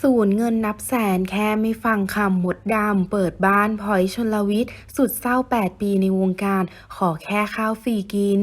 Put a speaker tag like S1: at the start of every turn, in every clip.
S1: สูญเงินนับแสนแค่ไม่ฟังคำหมดดำ เปิดบ้านพลอยชนลวิทย์ สุดเศร้า 8 ปีในวงการ ขอแค่ข้าวฟรีกิน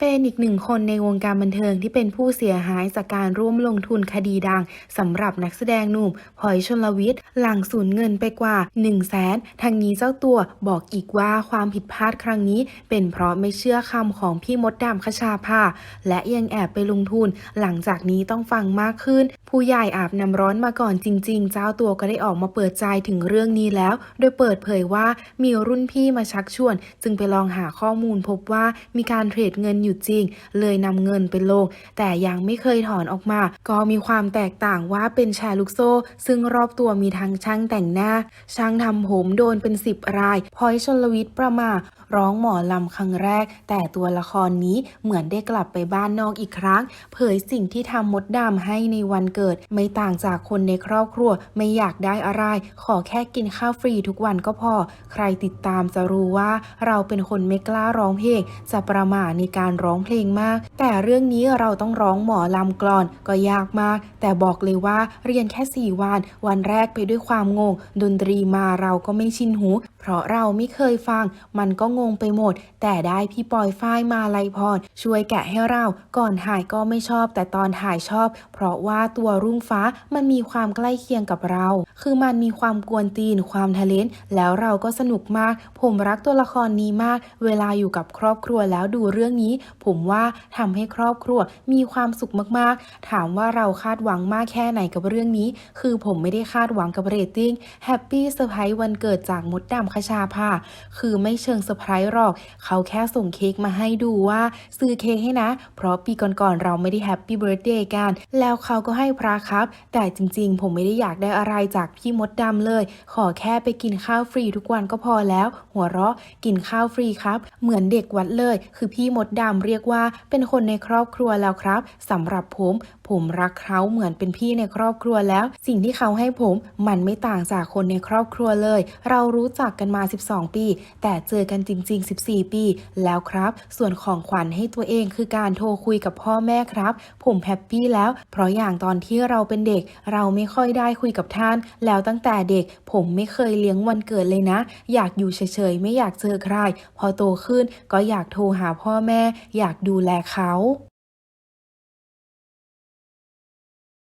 S1: เป็นอีกหนึ่งคนในวงการบันเทิงที่เป็นผู้เสียหายจากการร่วมลงทุนคดีดังสำหรับนักแสดงหนุ่มพลอยชนลวิทย์หลังสูญเงินไปกว่า 1 0 0 0 0แสนทางนี้เจ้าตัวบอกอีกว่าความผิดพลาดครั้งนี้ เป็นเพราะไม่เชื่อคำของพี่มดดำคชาภาและยังแอบไปลงทุน หลังจากนี้ต้องฟังมากขึ้น ผู้ใหญ่อาบน้ำร้อนมาก่อนจริง ๆ เจ้าตัวก็ได้ออกมาเปิดใจถึงเรื่องนี้แล้ว โดยเปิดเผยว่ามีรุ่นพี่มาชักชวน จึงไปลองหาข้อมูลพบว่ามีการเทรดเงินอยู่จริง เลยนำเงินไปลง แต่ยังไม่เคยถอนออกมา ก็มีความแตกต่างว่าเป็นแชร์ลูกโซ่ ซึ่งรอบตัวมีทั้งช่างแต่งหน้า ช่างทำผมโดนเป็นสิบรายพอยชนลวิทย์ประมาร้องหมอลำครั้งแรก แต่ตัวละครนี้เหมือนได้กลับไปบ้านนอกอีกครั้ง เผยสิ่งที่ทำมดดำให้ในวันเกิด ไม่ต่างจากคนในครอบครัว ไม่อยากได้อะไร ขอแค่กินข้าวฟรีทุกวันก็พอ ใครติดตามจะรู้ว่าเราเป็นคนไม่กล้าร้องเพลงจะประมาทในการร้องเพลงมาก แต่เรื่องนี้เราต้องร้องหมอลำกลอนก็ยากมาก แต่บอกเลยว่าเรียนแค่ 4 วัน วันแรกไปด้วยความงง ดนตรีมาเราก็ไม่ชินหู เพราะเราไม่เคยฟัง มันก็งงไปหมด แต่ได้พี่ปอยฝ้ายมาลัยพร ช่วยแกะให้เรา ก่อนถ่ายก็ไม่ชอบ แต่ตอนถ่ายชอบ เพราะว่าตัวรุ่งฟ้ามันมีความใกล้เคียงกับเรา คือมันมีความกวนตีนความทะเลนแล้วเราก็สนุกมาก ผมรักตัวละครนี้มาก เวลาอยู่กับครอบครัวแล้วดูเรื่องนี้ผมว่าทำให้ครอบครัวมีความสุขมากๆ ถามว่าเราคาดหวังมากแค่ไหนกับเรื่องนี้ คือผมไม่ได้คาดหวังกับเรตติ้งแฮปปี้เซอร์ไพรส์วันเกิดจากมดดำคชาภาคือไม่เชิงเซอร์ไพรส์หรอก เขาแค่ส่งเค้กมาให้ดูว่า ซื้อเค้กให้นะ เพราะปีก่อนๆเราไม่ได้แฮปปี้เบิร์ดเดย์กัน แล้วเขาก็ให้พระครับ แต่จริงๆ ผมไม่ได้อยากได้อะไรจากพี่มดดำเลย ขอแค่ไปกินข้าวฟรีทุกวันก็พอแล้ว หัวเราะกินข้าวฟรีครับ เหมือนเด็กวัดเลย คือพี่มดดำเรียกว่าเป็นคนในครอบครัวแล้วครับสำหรับผม ผมรักเขาเหมือนเป็นพี่ในครอบครัวแล้ว สิ่งที่เขาให้ผมมันไม่ต่างจากคนในครอบครัวเลย เรารู้จักกันมา 12 ปี แต่เจอกันจริง ๆ 14 ปี แล้วครับ ส่วนของขวัญให้ตัวเองคือการโทรคุยกับพ่อแม่ครับ ผมแฮปปี้แล้ว เพราะอย่างตอนที่เราเป็นเด็ก เราไม่ค่อยได้คุยกับท่าน แล้วตั้งแต่เด็ก ผมไม่เคยเลี้ยงวันเกิดเลยนะ อยากอยู่เฉยๆไม่อยากเจอใคร พอโตขึ้นก็อยากโทรหาพ่อแม่ อยากดูแลเขา